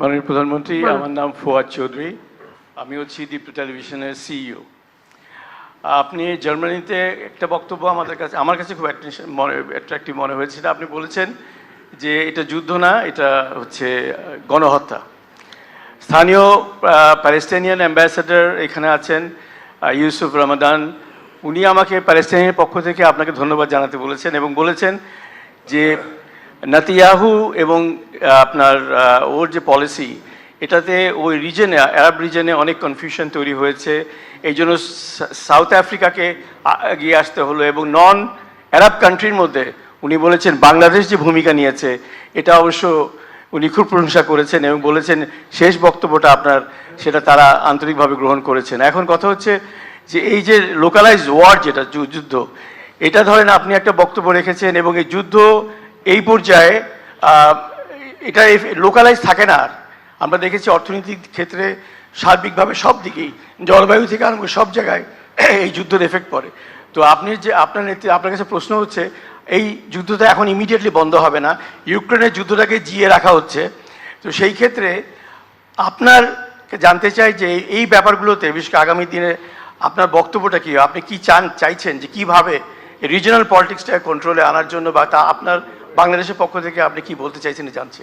মাননীয় প্রধানমন্ত্রী আমার নাম ফুয়াদ চৌধুরী আমি হচ্ছি দীপ্ত টেলিভিশনের সিইও। আপনি জার্মানিতে একটা বক্তব্য আমাদের কাছে আমার কাছে খুব অ্যাট্রাকটিভ মনে হয়েছিল আপনি বলেছেন যে এটা যুদ্ধ না এটা হচ্ছে গণহত্যা। স্থানীয় প্যালেস্টাইনিয়ান অ্যাম্বাসেডর এখানে আছেন ইউসুফ রমাদান। উনি আমাকে প্যালেস্টাইনের পক্ষ থেকে আপনাকে ধন্যবাদ জানাতে বলেছেন এবং বলেছেন যে নাতিয়াহু এবং আপনার ওর যে পলিসি এটাতে ওই রিজনে আরব রিজনে অনেক কনফিউশন তৈরি হয়েছে। এই জন্য সাউথ আফ্রিকাকে এগিয়ে আসতে হলো এবং নন অ্যারাব কান্ট্রির মধ্যে উনি বলেছেন বাংলাদেশ যে ভূমিকা নিয়েছে, এটা অবশ্য উনি খুব প্রশংসা করেছেন এবং বলেছেন শেষ বক্তব্যটা আপনার, সেটা তারা আন্তরিকভাবে গ্রহণ করেছেন। এখন কথা হচ্ছে যে এই যে লোকালাইজ ওয়ার যেটা যুদ্ধ, এটা ধরেন আপনি একটা বক্তব্য রেখেছেন এবং এই যুদ্ধ এই পর্যায়ে এটা লোকালাইজ থাকে না আর। আমরা দেখেছি অর্থনৈতিক ক্ষেত্রে সার্বিকভাবে সব দিকেই, জলবায়ু থেকে আরম্ভ সব জায়গায় এই যুদ্ধের এফেক্ট পড়ে। তো আপনি যে, আপনার নেতৃত্বে আপনার কাছে প্রশ্ন হচ্ছে, এই যুদ্ধটা এখন ইমিডিয়েটলি বন্ধ হবে না, ইউক্রেনের যুদ্ধটাকে জিয়ে রাখা হচ্ছে। তো সেই ক্ষেত্রে আপনার জানতে চাই যে, এই ব্যাপারগুলোতে, বিশেষ করে আগামী দিনে আপনার বক্তব্যটা কী? আপনি কি চান, চাইছেন যে কীভাবে রিজিনাল পলিটিক্সটাকে কন্ট্রোলে আনার জন্য বা তা আপনার বাংলাদেশের পক্ষ থেকে আপনি কি বলতে চাইছেন জানছি।